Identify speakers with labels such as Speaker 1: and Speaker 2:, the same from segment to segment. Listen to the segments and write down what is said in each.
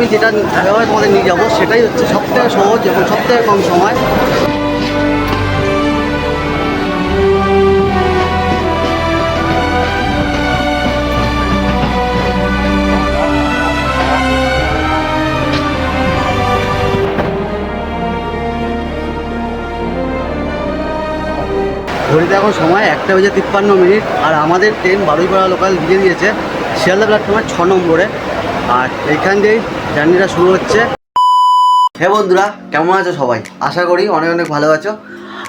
Speaker 1: আমি যেটা ব্যবহার তোমাদের নিয়ে যাব, সেটাই হচ্ছে সবথেকে সহজ এবং সবথেকে কম সময়। ঘড়িতে এখন সময় একটা বেজে তিপ্পান্ন মিনিট, আর আমাদের ট্রেন বারুইপাড়া লোকাল দিয়ে দিয়েছে, শিয়ালদা প্ল্যাটফর্মের ছ নম্বরে। আর এইখান দিয়েই জার্নিটা শুরু হচ্ছে। হ্যাঁ বন্ধুরা, কেমন আছো সবাই? আশা করি অনেক অনেক ভালো আছো।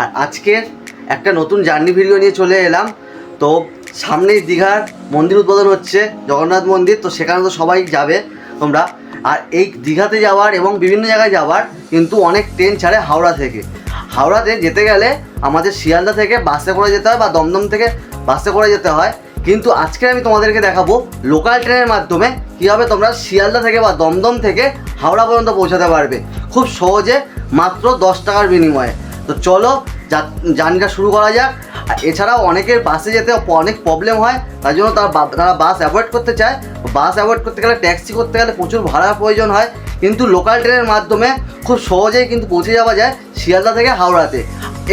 Speaker 1: আর আজকের একটা নতুন জার্নি ভিডিও নিয়ে চলে এলাম। তো সামনেই দীঘার মন্দির উদ্বোধন হচ্ছে, জগন্নাথ মন্দির, তো সেখানে তো সবাই যাবে তোমরা। আর এই দীঘাতে যাওয়ার এবং বিভিন্ন জায়গায় যাওয়ার কিন্তু অনেক ট্রেন ছাড়ে হাওড়া থেকে। হাওড়াতে যেতে গেলে আমাদের শিয়ালদা থেকে বাসে করে যেতে হয় বা দমদম থেকে বাসে করে যেতে হয়। কিন্তু আজকে আমি তোমাদেরকে দেখাবো লোকাল ট্রেনের মাধ্যমে কীভাবে তোমরা শিয়ালদা থেকে বা দমদম থেকে হাওড়া পর্যন্ত পৌঁছাতে পারবে। খুব সহজে মাত্র দশ টাকার বিনিময়ে। তো চলো জার্নিটা শুরু করা যাক। এছাড়াও অনেকের বাসে যেতে অনেক প্রবলেম হয়, তার জন্য তারা তারা বাস অ্যাভয়েড করতে চায়। বাস অ্যাভয়েড করতে গেলে ট্যাক্সি করতে গেলে প্রচুর ভাড়া প্রয়োজন হয়। কিন্তু লোকাল ট্রেনের মাধ্যমে খুব সহজেই কিন্তু পৌঁছে যাওয়া যায় শিয়ালদা থেকে হাওড়াতে।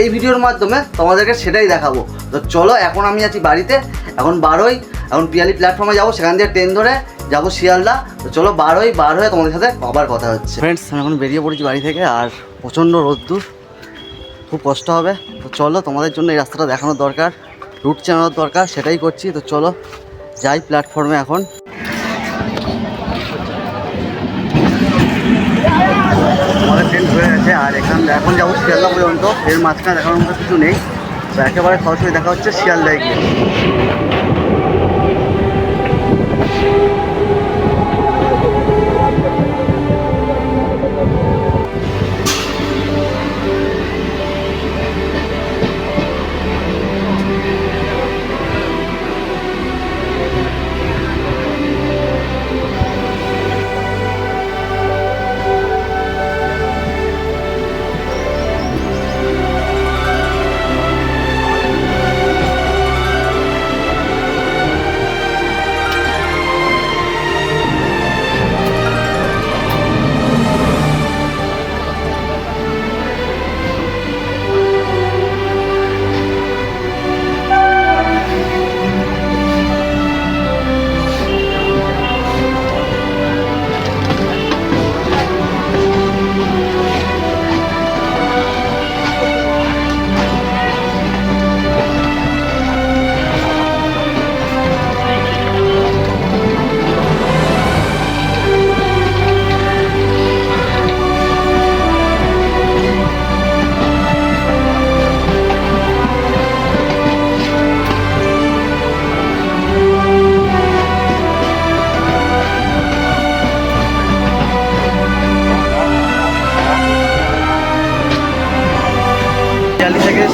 Speaker 1: এই ভিডিওর মাধ্যমে তোমাদেরকে সেটাই দেখাবো। তো চলো, এখন আমি আছি বাড়িতে, এখন বারোই, এখন পিয়ালি প্ল্যাটফর্মে যাব, সেখান দিয়ে ট্রেন ধরে যাব শিয়ালদা। তো চলো, বারোই, বার হয়ে তোমাদের সাথে আবার কথা হচ্ছে। ফ্রেন্ডস আমি এখন বেরিয়ে পড়েছি বাড়ি থেকে, আর প্রচণ্ড রোদ্দুর। খুব কষ্ট হবে। তো চলো, তোমাদের জন্য এই রাস্তাটা দেখানোর দরকার রুট চেনানোর দরকার, সেটাই করছি। তো চলো, যাই প্ল্যাটফর্মে এখন। ট্রেন ধরে গেছে আর এখান এখন যাব শিয়ালদা পর্যন্ত। এর মাঝখানে দেখানোর মতো কিছু নেই। তো একেবারে সরাসরি দেখা হচ্ছে শিয়ালদায় গিয়ে।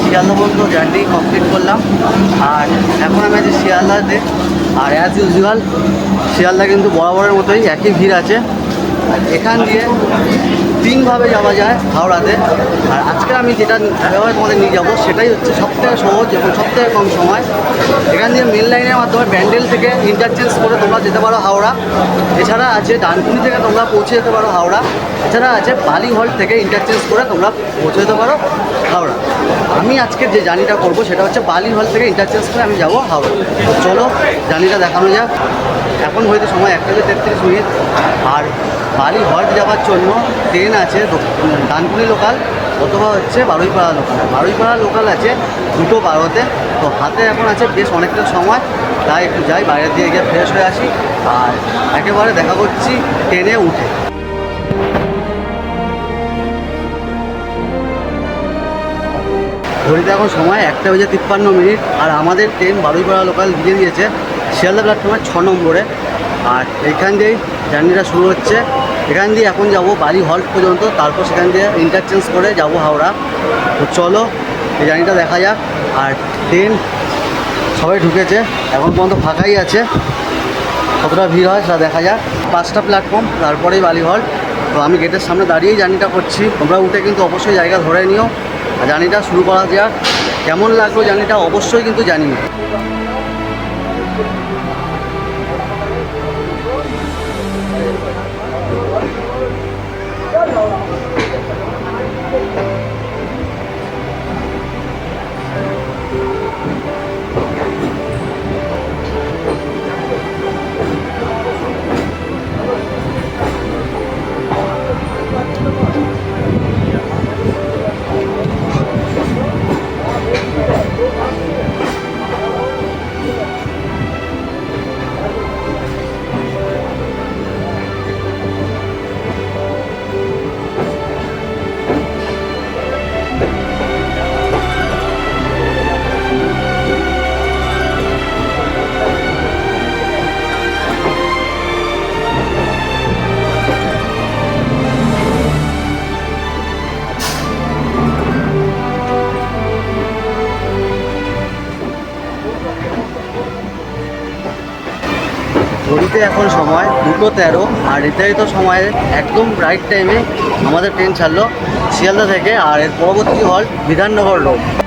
Speaker 1: শিয়ালদা পর্যন্ত জার্নি কমপ্লিট করলাম। আর এখন আমি আছি শিয়ালদাতে। আর অ্যাজ ইউজুয়াল শিয়ালদা কিন্তু বরাবরের মতোই একই ভিড় আছে। এখান দিয়ে তিনভাবে যাওয়া যায় হাওড়াতে। আর আজকে আমি যেটা ব্যবহার তোমাদের নিয়ে যাব সেটাই হচ্ছে সবথেকে সহজ এবং সবথেকে কম সময়। এখান দিয়ে মেন লাইনের মাধ্যমে ব্যান্ডেল থেকে ইন্টারচেঞ্জ করে তোমরা যেতে পারো হাওড়া। এছাড়া আছে ডানকুনি থেকে তোমরা পৌঁছে যেতে পারো হাওড়া। এছাড়া আছে বালি হল থেকে ইন্টারচেঞ্জ করে তোমরা পৌঁছে যেতে পারো হাওড়া। আমি আজকে যে জার্নিটা করব সেটা হচ্ছে বালি হল থেকে ইন্টারচেঞ্জ করে আমি যাব হাওড়া। চলো জার্নিটা দেখানো যাক। এখন হয়তো সময় একটা তেত্রিশ মিনিট। আর বালি হল্ট যাওয়ার জন্য ট্রেন আছে ডানকুনি লোকাল অথবা হচ্ছে বারুইপাড়া লোকাল। বারুইপাড়া লোকাল আছে দুটো বারোতে। তো হাতে এখন আছে বেশ অনেকটা সময়, তাই একটু যাই বাইরে দিয়ে গিয়ে ফ্রেশ হয়ে আসি আর একেবারে দেখা করছি ট্রেনে উঠে। ঘড়িতে এখন সময় একটা বেজে তিপ্পান্ন মিনিট আর আমাদের ট্রেন বারুইপাড়া লোকাল দিয়ে দিয়েছে শিয়ালদা প্ল্যাটফর্মের ছ নম্বরে। আর এইখান দিয়েই জার্নিটা শুরু হচ্ছে। এখান দিয়ে এখন যাব বাড়ি হল্ট পর্যন্ত, তারপর সেখান দিয়ে ইন্টারচেঞ্জ করে যাব হাওড়া। তো চলো, এই জার্নিটা দেখা যাক। আর ট্রেন সবাই ঢুকেছে, এখন পর্যন্ত ফাঁকাই আছে। কতটা ভিড় হয় সেটা দেখা যাক। পাঁচটা প্ল্যাটফর্ম তারপরেই বালি হল্ট। তো আমি গেটের সামনে দাঁড়িয়েই জার্নিটা করছি। তোমরা উঠে কিন্তু অবশ্যই জায়গা ধরে নিও। জার্নিটা শুরু করা যাক। কেমন লাগল জার্নিটা অবশ্যই কিন্তু জানিও। Thank you. ঘড়িতে এখন সময় দুটো তেরো, আর নির্ধারিত সময়ে একদম রাইট টাইমে আমাদের ট্রেন ছাড়লো শিয়ালদা থেকে আর এর পরবর্তী হল বিধাননগর রোড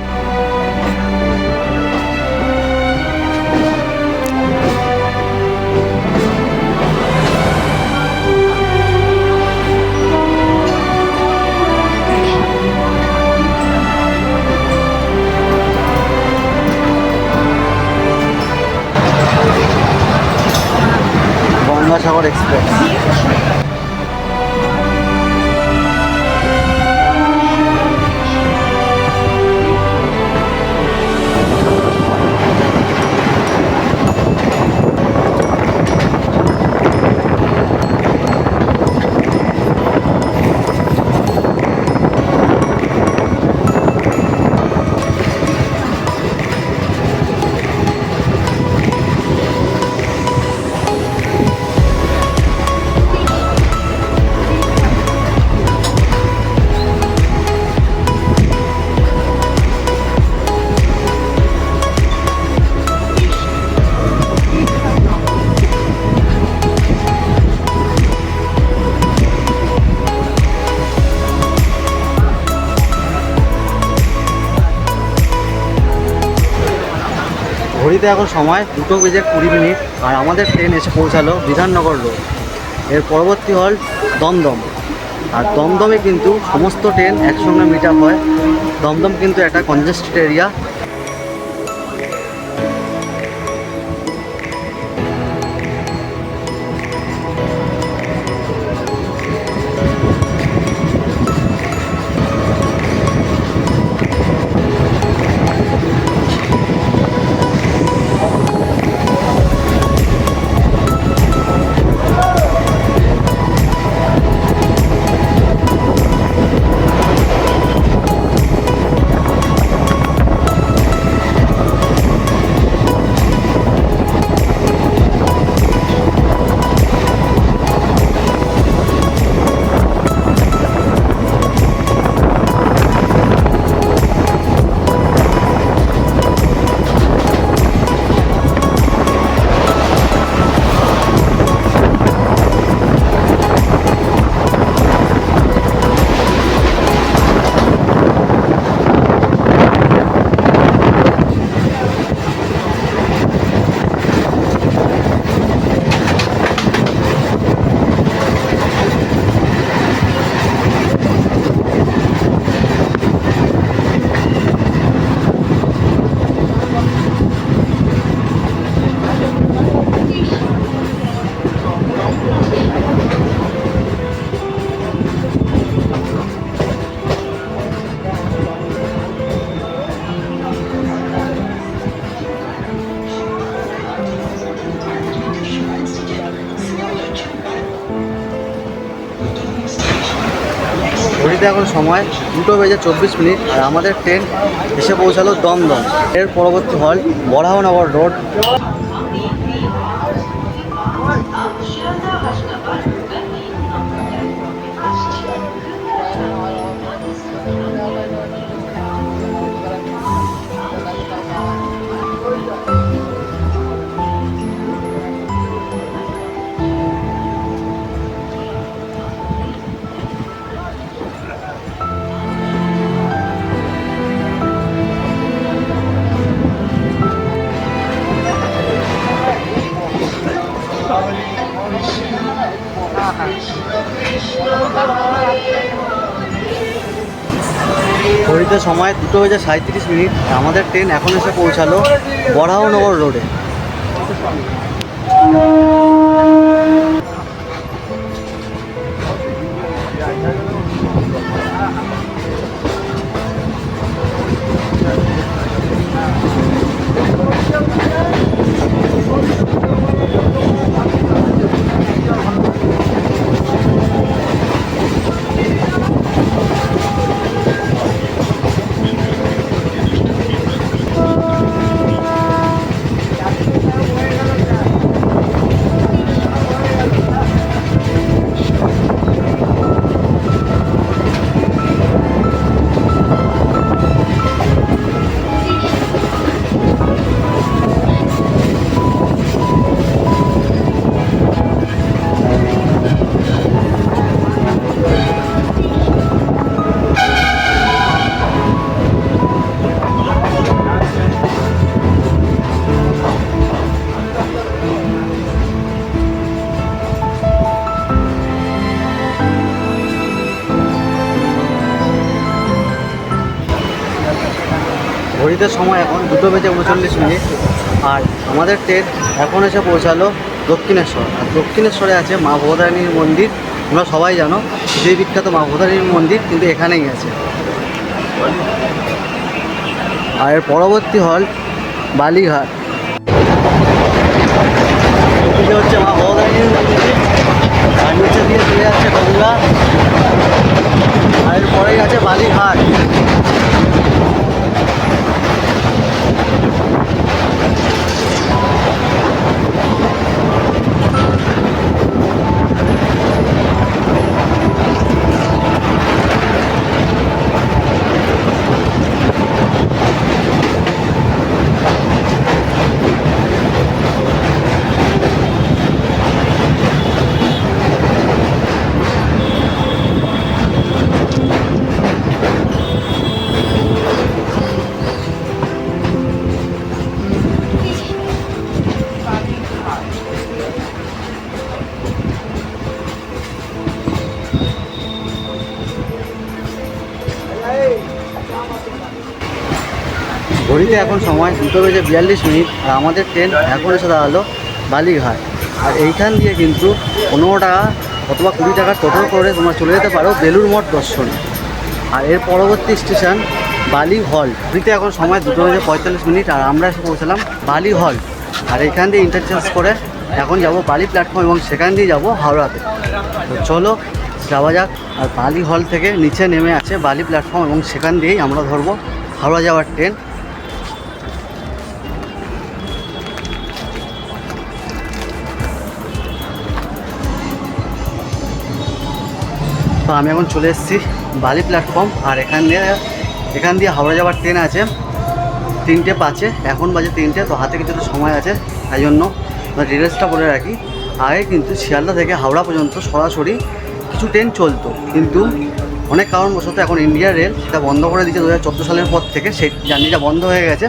Speaker 1: ঘড়িতে এখন সময় দুটো বেজে কুড়ি মিনিট আর আমাদের ট্রেন এসে পৌঁছালো বিধাননগর রোডের পরবর্তী হল দমদম। আর দমদমে কিন্তু সমস্ত ট্রেন একসঙ্গে মিট আপ হয়। দমদম কিন্তু একটা কনজেস্টেড এরিয়া ঘড়িতে এখন সময় দুটো বেজে চব্বিশ মিনিট, আর আমাদের ট্রেন এসে পৌঁছালো দমদম। এর পরবর্তী হল বরাহনগর রোড সময় দুটো বেজে সাঁত্রিশ মিনিট আমাদের ট্রেন এখন এসে পৌঁছালো বরাহনগর রোডে। ঘড়িতে সময় এখন দুটো বেজে উনচল্লিশ মিনিট। আর আমাদের ট্রেন এখন এসে পৌঁছালো দক্ষিণেশ্বর। আর দক্ষিণেশ্বরে আছে মা ভগদারিণীর মন্দির। তোমরা সবাই জানো যে বিখ্যাত মা ভগদারিণীর মন্দির কিন্তু এখানেই আছে। আর এর পরবর্তী হল বালিঘাট। হচ্ছে মা ভগদারিণীর মন্দির। আর দিয়ে চলে যাচ্ছে গঙ্গা। আর এর পরেই আছে বালিঘাট। ঘড়িতে এখন সময় দুটো বেজে বিয়াল্লিশ মিনিট, আর আমাদের ট্রেন এখন এসে দাঁড়াল বালিঘাট। আর এইখান দিয়ে কিন্তু পনেরো টাকা অথবা কুড়ি টাকা টোটো করে তোমরা চলে যেতে পারো বেলুর মঠ দর্শন। আর এর পরবর্তী স্টেশন বালি হল। ঘড়িতে এখন সময় দুটো বেজে পঁয়তাল্লিশ মিনিট, আর আমরা এসে পৌঁছালাম বালি হল। আর এখান দিয়ে ইন্টারচেঞ্জ করে এখন যাব বালি প্ল্যাটফর্ম এবং সেখান দিয়ে যাব হাওড়াতে। তো চলো, যাওয়া যাক। আর বালি হল থেকে নিচে নেমে আছে বালি প্ল্যাটফর্ম এবং সেখান দিয়েই আমরা ধরবো হাওড়া যাওয়ার ট্রেন। তো আমি এখন চলে এসেছি বালি প্ল্যাটফর্ম আর এখান দিয়ে এখান দিয়ে হাওড়া যাওয়ার ট্রেন আছে। তিনটে পাঁচে, এখন বাজে তিনটে, তো হাতে কিছুটা সময় আছে, তাই জন্য ডিটেলসটা বলে রাখি। আগে কিন্তু শিয়ালদা থেকে হাওড়া পর্যন্ত সরাসরি কিছু ট্রেন চলতো, কিন্তু অনেক কারণবশত এখন ইন্ডিয়া রেল সেটা বন্ধ করে দিয়েছে দু হাজার চোদ্দ সালের পর থেকে, সেই জার্নিটা বন্ধ হয়ে গেছে।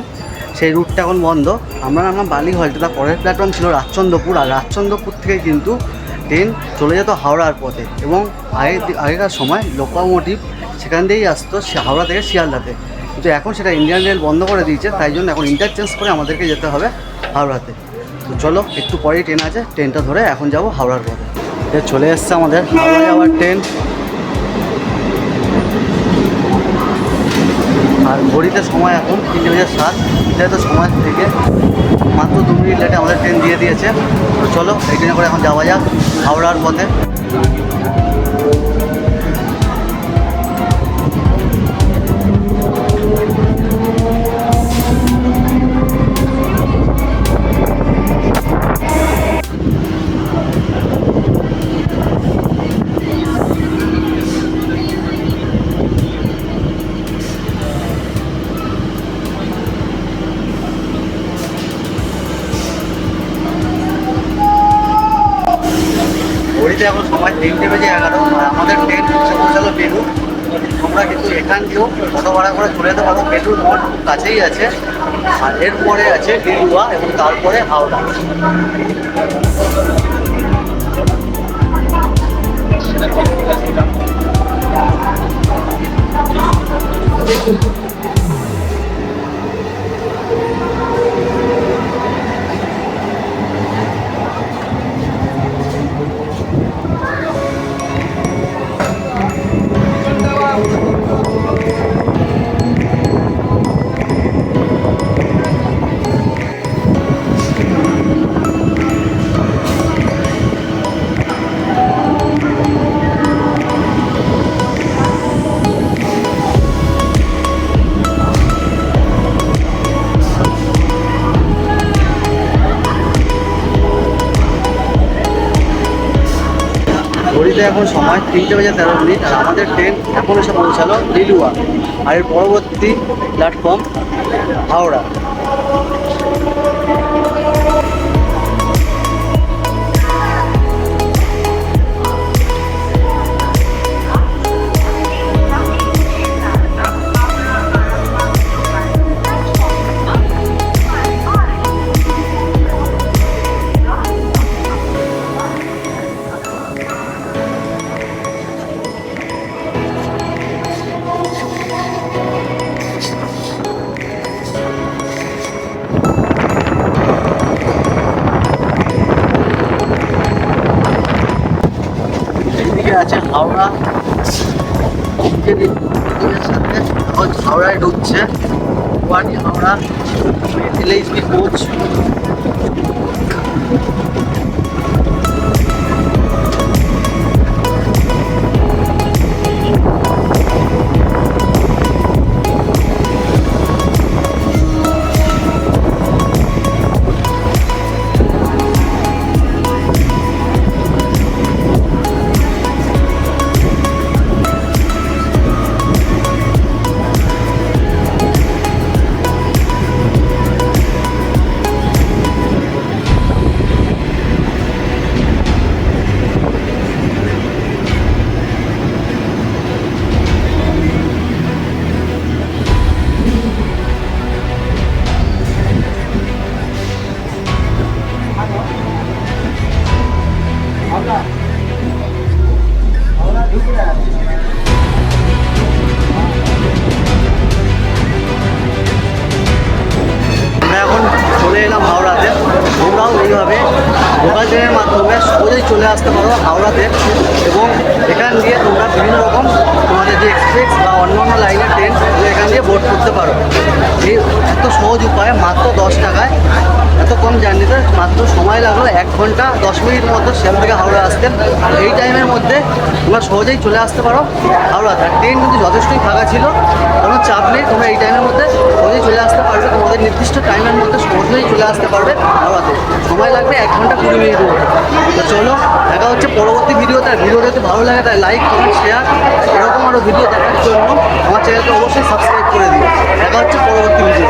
Speaker 1: সেই রুটটা এখন বন্ধ। আমরা নামলাম বালি হলটা তার পরের প্ল্যাটফর্ম ছিল রাজচন্দ্রপুর, আর রাজচন্দ্রপুর থেকে কিন্তু ট্রেন চলে যেত হাওড়ার পথে এবং আগে আগেকার সময় লোকোমোটিভ সেখান দিয়েই আসতো হাওড়া থেকে শিয়ালদাতে। কিন্তু এখন সেটা ইন্ডিয়ান রেল বন্ধ করে দিয়েছে, তাই জন্য এখন ইন্টারচেঞ্জ করে আমাদেরকে যেতে হবে হাওড়াতে। তো চলো, একটু পরেই ট্রেন আছে, ট্রেনটা ধরে এখন যাব হাওড়ার পথে। চলে এসছে আমাদের হাওড়া যাওয়ার ট্রেন। আর ঘড়িতে সময় এখন তিনটে বেজে সাত তো সময় থেকে মাত্র দু মিনিট লেটে আমাদের ট্রেন দিয়ে দিয়েছে। তো চলো, এই ট্রেনে করে এখন যাওয়া যাক, হাওড়ার পথে। বেজে এগারো আমাদের ট্রেন এসে পৌঁছালো বেলুর তোমরা কিন্তু এখান দিয়েও অটো ভাড়া করে চলে যেতে পারো বেলুর খুব কাছেই আছে। আর এরপরে আছে গেরুয়া এবং তারপরে হাওড়া। ঘড়িতে এখন সময় তিনটে বেজে তেরো মিনিট, আর আমাদের ট্রেন এখন এসে পৌঁছালো লিলুয়া আর এর পরবর্তী platform Howrah. Howrah মেথিলে speed coach Board করতে পারো। এত সহজ উপায় মাত্র দশ টাকায় এত কম জার্নিতে মাত্র সময় লাগল এক ঘণ্টা দশ মিনিট মতো সেখান থেকে হাওড়া আসতে। আর এই টাইমের মধ্যে তোমরা সহজেই চলে আসতে পারো হাওড়াতে আর ট্রেন কিন্তু যথেষ্টই ফাঁকা ছিল, কোনো চাপ নেই, তোমরা এই টাইমের মধ্যে সহজেই চলে আসতে পারবে। তোমাদের নির্দিষ্ট টাইমের মধ্যে সহজেই চলে আসতে পারবে হাওড়াতে। সময় লাগবে এক ঘণ্টা কুড়ি মিনিট মতো। তো চলো, দেখা হচ্ছে পরবর্তী ভিডিওতে। আর ভিডিও যদি ভালো লাগে তাই লাইক কমেন্ট শেয়ার এরকম আরও ভিডিও দেখার জন্য আমার চ্যানেলকে অবশ্যই সাবস্ক্রাইব করে দিও। দেখা হচ্ছে পরবর্তী ভিডিও